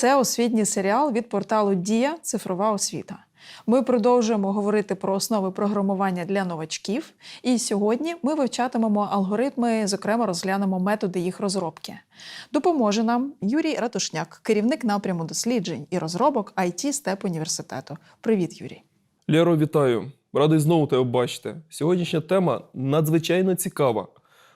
Це освітній серіал від порталу Дія Цифрова освіта. Ми продовжуємо говорити про основи програмування для новачків. І сьогодні ми вивчатимемо алгоритми, зокрема, розглянемо методи їх розробки. Допоможе нам Юрій Ратушняк, керівник напряму досліджень і розробок IT СТЕП університету. Привіт, Юрій. Лєро, вітаю! Радий знову тебе бачити. Сьогоднішня тема надзвичайно цікава,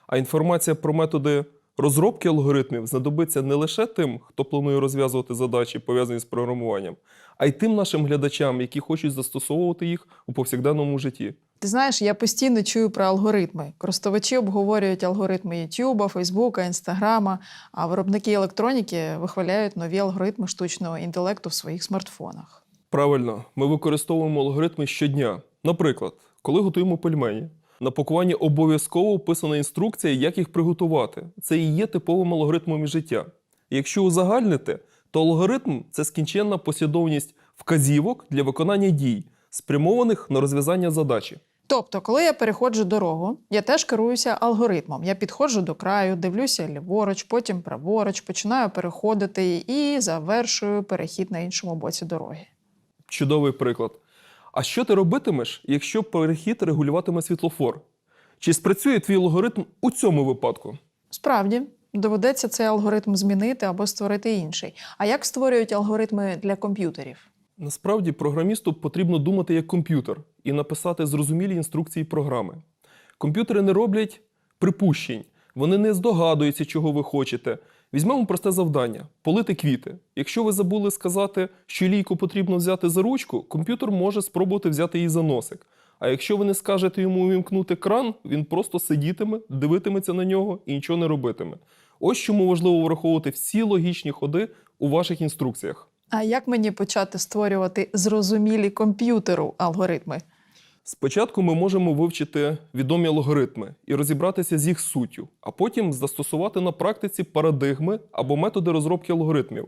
а інформація про методи розробки алгоритмів знадобиться не лише тим, хто планує розв'язувати задачі, пов'язані з програмуванням, а й тим нашим глядачам, які хочуть застосовувати їх у повсякденному житті. Ти знаєш, я постійно чую про алгоритми. Користувачі обговорюють алгоритми YouTube, Фейсбука, Інстаграма, а виробники електроніки вихваляють нові алгоритми штучного інтелекту в своїх смартфонах. Правильно, ми використовуємо алгоритми щодня. Наприклад, коли готуємо пельмені, на пакуванні обов'язково описана інструкція, як їх приготувати. Це і є типовим алгоритмом життя. Якщо узагальнити, то алгоритм це скінченна послідовність вказівок для виконання дій, спрямованих на розв'язання задачі. Тобто, коли я переходжу дорогу, я теж керуюся алгоритмом. Я підходжу до краю, дивлюся ліворуч, потім праворуч, починаю переходити і завершую перехід на іншому боці дороги. Чудовий приклад. А що ти робитимеш, якщо перехід регулюватиме світлофор? Чи спрацює твій алгоритм у цьому випадку? Справді, доведеться цей алгоритм змінити або створити інший. А як створюють алгоритми для комп'ютерів? Насправді програмісту потрібно думати як комп'ютер і написати зрозумілі інструкції програми. Комп'ютери не роблять припущень, вони не здогадуються, чого ви хочете. Візьмемо просте завдання полити квіти. Якщо ви забули сказати, що лійку потрібно взяти за ручку, комп'ютер може спробувати взяти її за носик. А якщо ви не скажете йому увімкнути кран, він просто сидітиме, дивитиметься на нього і нічого не робитиме. Ось чому важливо враховувати всі логічні ходи у ваших інструкціях. А як мені почати створювати зрозумілі комп'ютеру алгоритми? Спочатку ми можемо вивчити відомі алгоритми і розібратися з їх суттю, а потім застосувати на практиці парадигми або методи розробки алгоритмів.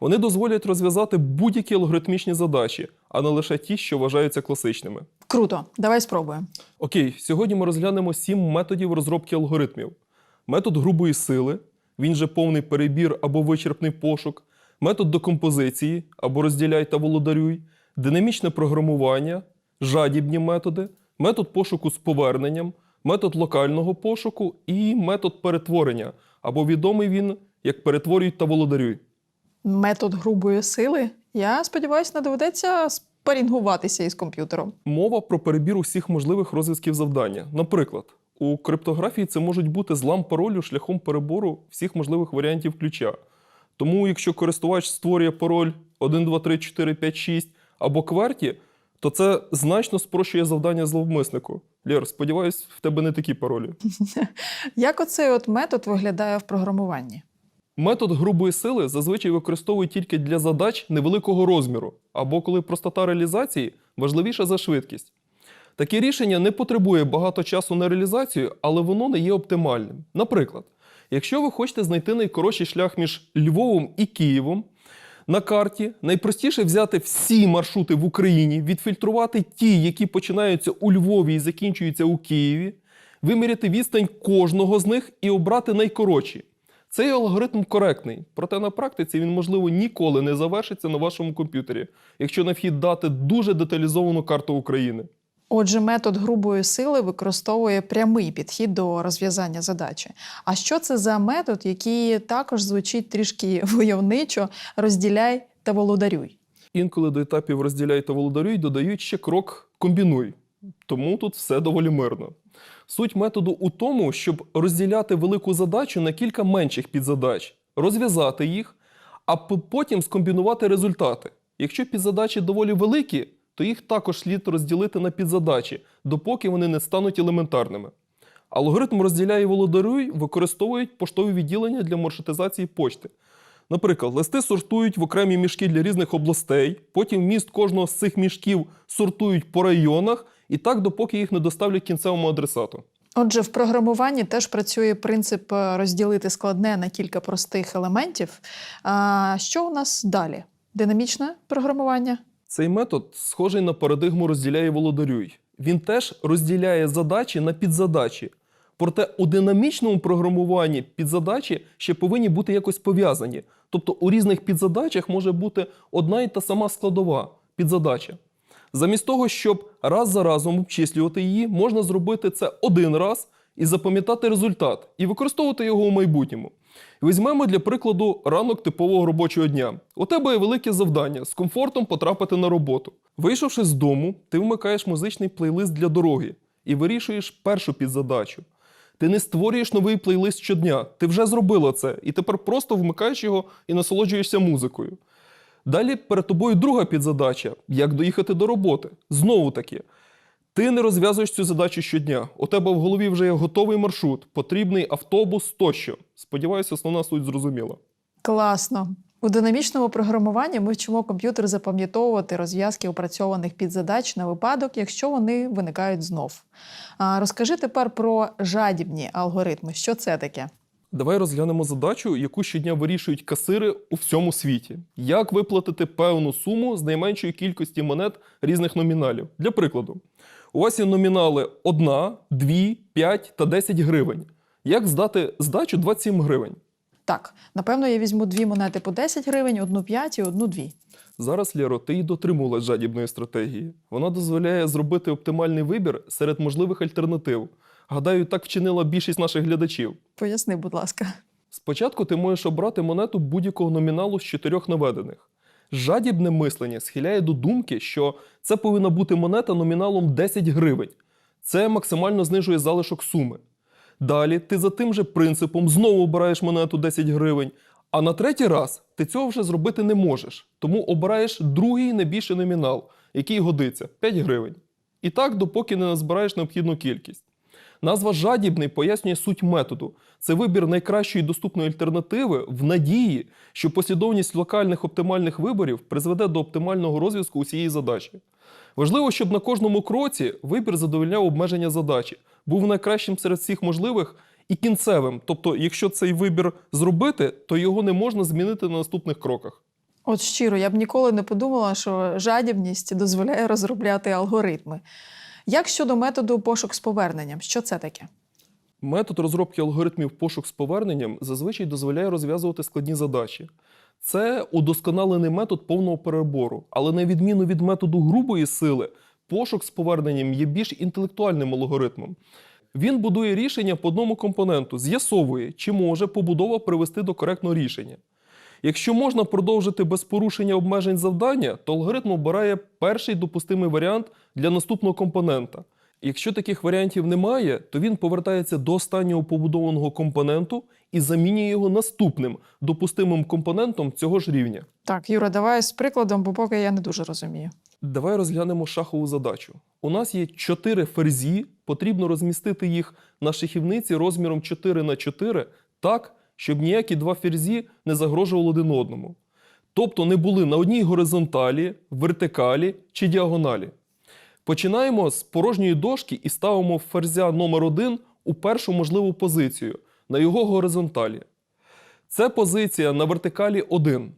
Вони дозволять розв'язати будь-які алгоритмічні задачі, а не лише ті, що вважаються класичними. Круто, давай спробуємо. Окей, сьогодні ми розглянемо сім методів розробки алгоритмів: метод грубої сили, він же повний перебір або вичерпний пошук, метод декомпозиції або розділяй та володарюй, динамічне програмування, жадібні методи, метод пошуку з поверненням, метод локального пошуку і метод перетворення, або відомий він як перетворюй та володарюй. Метод грубої сили. Я сподіваюся, не доведеться спарінгуватися із комп'ютером. Мова про перебір усіх можливих розв'язків завдання. Наприклад, у криптографії це можуть бути злам паролю шляхом перебору всіх можливих варіантів ключа. Тому, якщо користувач створює пароль 1, 2, 3, 4, 5, 6 або кверті, то це значно спрощує завдання зловмиснику. Лєр, сподіваюсь, в тебе не такі паролі. Як оцей от метод виглядає в програмуванні? Метод грубої сили зазвичай використовують тільки для задач невеликого розміру, або коли простота реалізації важливіша за швидкість. Таке рішення не потребує багато часу на реалізацію, але воно не є оптимальним. Наприклад, якщо ви хочете знайти найкоротший шлях між Львовом і Києвом, на карті найпростіше взяти всі маршрути в Україні, відфільтрувати ті, які починаються у Львові і закінчуються у Києві, виміряти відстань кожного з них і обрати найкоротші. Цей алгоритм коректний, проте на практиці він, можливо, ніколи не завершиться на вашому комп'ютері, якщо на вхід дати дуже деталізовану карту України. Отже, метод грубої сили використовує прямий підхід до розв'язання задачі. А що це за метод, який також звучить трішки войовничо розділяй та володарюй? Інколи до етапів розділяй та володарюй додають ще крок комбінуй. Тому тут все доволі мирно. Суть методу у тому, щоб розділяти велику задачу на кілька менших підзадач, розв'язати їх, а потім скомбінувати результати. Якщо підзадачі доволі великі, то їх також слід розділити на підзадачі, допоки вони не стануть елементарними. Алгоритм розділяй і володарюй використовують поштові відділення для маршрутизації почти. Наприклад, листи сортують в окремі мішки для різних областей, потім вміст кожного з цих мішків сортують по районах, і так допоки їх не доставлять кінцевому адресату. Отже, в програмуванні теж працює принцип е, розділити складне на кілька простих елементів. А що у нас далі? Динамічне програмування? Цей метод схожий на парадигму розділяє володарюй. Він теж розділяє задачі на підзадачі. Проте у динамічному програмуванні підзадачі ще повинні бути якось пов'язані. Тобто у різних підзадачах може бути одна і та сама складова підзадача. Замість того, щоб раз за разом обчислювати її, можна зробити це один раз і запам'ятати результат, і використовувати його у майбутньому. Візьмемо для прикладу ранок типового робочого дня. У тебе є велике завдання з комфортом потрапити на роботу. Вийшовши з дому, ти вмикаєш музичний плейлист для дороги і вирішуєш першу підзадачу. Ти не створюєш новий плейлист щодня. Ти вже зробила це, і тепер просто вмикаєш його і насолоджуєшся музикою. Далі перед тобою друга підзадача як доїхати до роботи. Знову таки, ти не розв'язуєш цю задачу щодня. У тебе в голові вже є готовий маршрут, потрібний автобус тощо. Сподіваюся, основна суть зрозуміла. Класно. У динамічному програмуванні ми вчимо комп'ютер запам'ятовувати розв'язки опрацьованих підзадач на випадок, якщо вони виникають знов. А розкажи тепер про жадібні алгоритми. Що це таке? Давай розглянемо задачу, яку щодня вирішують касири у всьому світі. Як виплатити певну суму з найменшої кількості монет різних номіналів? Для прикладу, у вас є номінали 1, 2, 5 та 10 гривень. Як здати здачу 27 гривень? Так, напевно, я візьму дві монети по 10 гривень, одну 5 і одну 2. Зараз, Лєро, ти й дотримувалась жадібної стратегії. Вона дозволяє зробити оптимальний вибір серед можливих альтернатив. Гадаю, так вчинила більшість наших глядачів. Поясни, будь ласка. Спочатку ти можеш обрати монету будь-якого номіналу з чотирьох наведених. Жадібне мислення схиляє до думки, що це повинна бути монета номіналом 10 гривень. Це максимально знижує залишок суми. Далі ти за тим же принципом знову обираєш монету 10 гривень, а на третій раз ти цього вже зробити не можеш, тому обираєш другий найбільший номінал, який годиться 5 гривень. І так, допоки не назбираєш необхідну кількість. Назва жадібний пояснює суть методу. Це вибір найкращої доступної альтернативи в надії, що послідовність локальних оптимальних виборів призведе до оптимального розв'язку усієї задачі. Важливо, щоб на кожному кроці вибір задовольняв обмеження задачі, був найкращим серед всіх можливих і кінцевим. Тобто, якщо цей вибір зробити, то його не можна змінити на наступних кроках. От щиро, я б ніколи не подумала, що жадібність дозволяє розробляти алгоритми. Як щодо методу пошук з поверненням? Що це таке? Метод розробки алгоритмів пошук з поверненням зазвичай дозволяє розв'язувати складні задачі. Це удосконалений метод повного перебору, але на відміну від методу грубої сили, пошук з поверненням є більш інтелектуальним алгоритмом. Він будує рішення по одному компоненту, з'ясовує, чи може побудова привести до коректного рішення. Якщо можна продовжити без порушення обмежень завдання, то алгоритм обирає перший допустимий варіант для наступного компонента. Якщо таких варіантів немає, то він повертається до останнього побудованого компоненту і замінює його наступним допустимим компонентом цього ж рівня. Так, Юра, давай з прикладом, бо поки я не дуже розумію. Давай розглянемо шахову задачу. У нас є чотири ферзі, потрібно розмістити їх на шахівниці розміром 4 на 4 так, щоб ніякі два ферзі не загрожували один одному. Тобто не були на одній горизонталі, вертикалі чи діагоналі. Починаємо з порожньої дошки і ставимо ферзя номер 1 у першу можливу позицію на його горизонталі. Це позиція на вертикалі 1.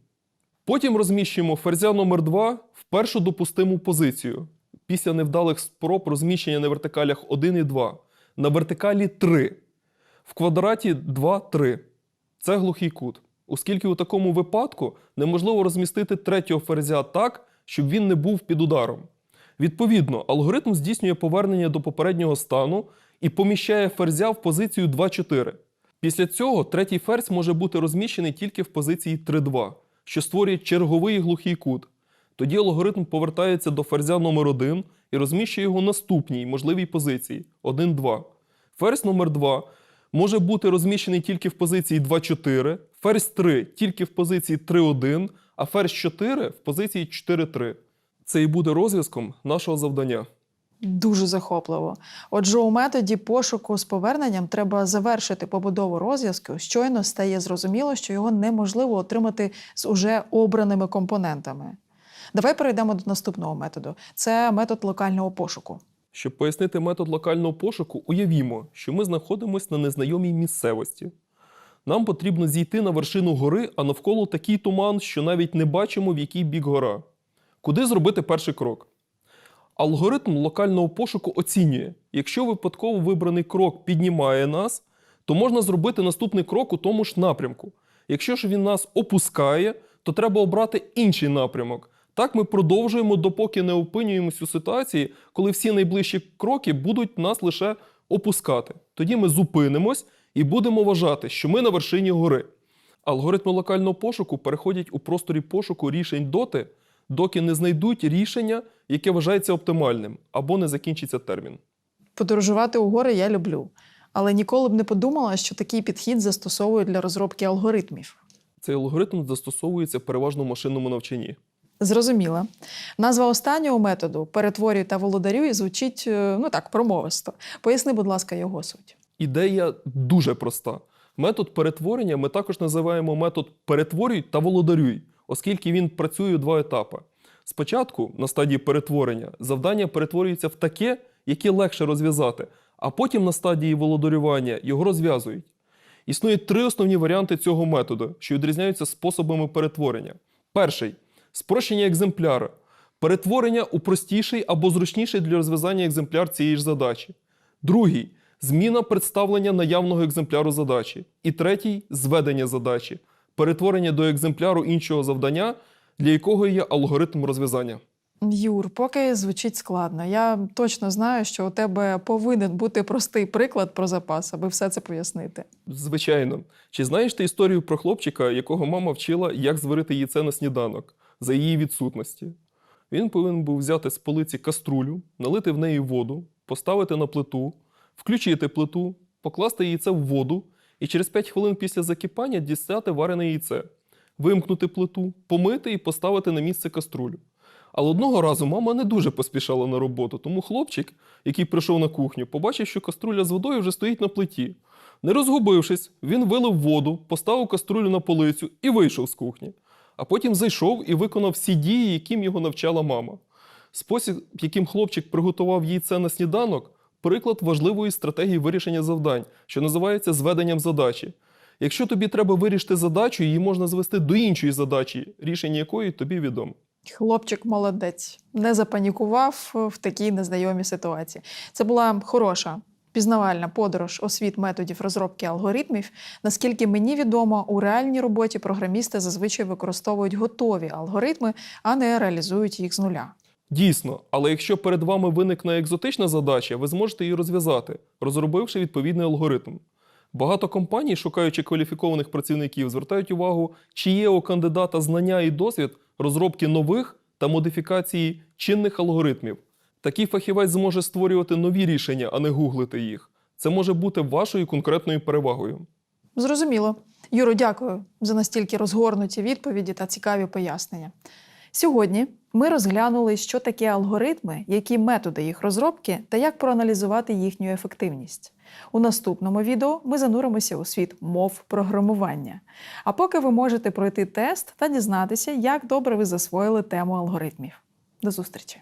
Потім розміщуємо ферзя номер 2 в першу допустиму позицію після невдалих спроб розміщення на вертикалях 1 і 2. На вертикалі 3. В квадраті 2, 3. Це глухий кут. Оскільки у такому випадку неможливо розмістити третього ферзя так, щоб він не був під ударом. Відповідно, алгоритм здійснює повернення до попереднього стану і поміщає ферзя в позицію 2-4. Після цього третій ферзь може бути розміщений тільки в позиції 3-2, що створює черговий глухий кут. Тоді алгоритм повертається до ферзя номер 1 і розміщує його наступній можливій позиції 1-2. Ферзь номер 2 може бути розміщений тільки в позиції 2-4, ферзь 3 тільки в позиції 3-1, а ферзь 4 в позиції 4-3. Це і буде розв'язком нашого завдання. Дуже захопливо. Отже, у методі пошуку з поверненням треба завершити побудову розв'язку. Щойно стає зрозуміло, що його неможливо отримати з уже обраними компонентами. Давай перейдемо до наступного методу. Це метод локального пошуку. Щоб пояснити метод локального пошуку, уявімо, що ми знаходимося на незнайомій місцевості. Нам потрібно зійти на вершину гори, а навколо такий туман, що навіть не бачимо, в який бік гора. Куди зробити перший крок? Алгоритм локального пошуку оцінює, якщо випадково вибраний крок піднімає нас, то можна зробити наступний крок у тому ж напрямку. Якщо ж він нас опускає, то треба обрати інший напрямок. Так ми продовжуємо, допоки не опинюємось у ситуації, коли всі найближчі кроки будуть нас лише опускати. Тоді ми зупинимось і будемо вважати, що ми на вершині гори. Алгоритми локального пошуку переходять у просторі пошуку рішень доти, доки не знайдуть рішення, яке вважається оптимальним, або не закінчиться термін. Подорожувати у гори я люблю, але ніколи б не подумала, що такий підхід застосовують для розробки алгоритмів. Цей алгоритм застосовується переважно в машинному навчанні. Зрозуміла. Назва останнього методу перетворюй та володарюй звучить е, ну так, промовисто. Поясни, будь ласка, його суть. Ідея дуже проста. Метод перетворення ми також називаємо метод перетворюй та володарюй, оскільки він працює у два етапи. Спочатку, на стадії перетворення, завдання перетворюється в таке, яке легше розв'язати, а потім на стадії володарювання його розв'язують. Існує три основні варіанти цього методу, що відрізняються способами перетворення. Перший спрощення екземпляра, перетворення у простіший або зручніший для розв'язання екземпляр цієї ж задачі. Другий зміна представлення наявного екземпляру задачі. І третій зведення задачі, перетворення до екземпляру іншого завдання, для якого є алгоритм розв'язання. Юр, поки звучить складно. Я точно знаю, що у тебе повинен бути простий приклад про запас, аби все це пояснити. Звичайно. Чи знаєш ти історію про хлопчика, якого мама вчила, як зварити яйце на сніданок за її відсутності? Він повинен був взяти з полиці каструлю, налити в неї воду, поставити на плиту, включити плиту, покласти яйце в воду і через 5 хвилин після закипання дістати варене яйце, вимкнути плиту, помити і поставити на місце каструлю. Але одного разу мама не дуже поспішала на роботу, тому хлопчик, який прийшов на кухню, побачив, що каструля з водою вже стоїть на плиті. Не розгубившись, він вилив воду, поставив каструлю на полицю і вийшов з кухні. А потім зайшов і виконав всі дії, яким його навчала мама. Спосіб, яким хлопчик приготував яйце на сніданок, приклад важливої стратегії вирішення завдань, що називається зведенням задачі. Якщо тобі треба вирішити задачу, її можна звести до іншої задачі, рішення якої тобі відомо. Хлопчик молодець, не запанікував в такій незнайомій ситуації. Це була хороша пізнавальна подорож у світ методів розробки алгоритмів. Наскільки мені відомо, у реальній роботі програмісти зазвичай використовують готові алгоритми, а не реалізують їх з нуля. Дійсно, але якщо перед вами виникне екзотична задача, ви зможете її розв'язати, розробивши відповідний алгоритм. Багато компаній, шукаючи кваліфікованих працівників, звертають увагу, чи є у кандидата знання і досвід розробки нових та модифікації чинних алгоритмів. Такий фахівець зможе створювати нові рішення, а не гуглити їх. Це може бути вашою конкретною перевагою. Зрозуміло. Юро, дякую за настільки розгорнуті відповіді та цікаві пояснення. Сьогодні ми розглянули, що таке алгоритми, які методи їх розробки та як проаналізувати їхню ефективність. У наступному відео ми зануримося у світ мов програмування. А поки ви можете пройти тест та дізнатися, як добре ви засвоїли тему алгоритмів. До зустрічі!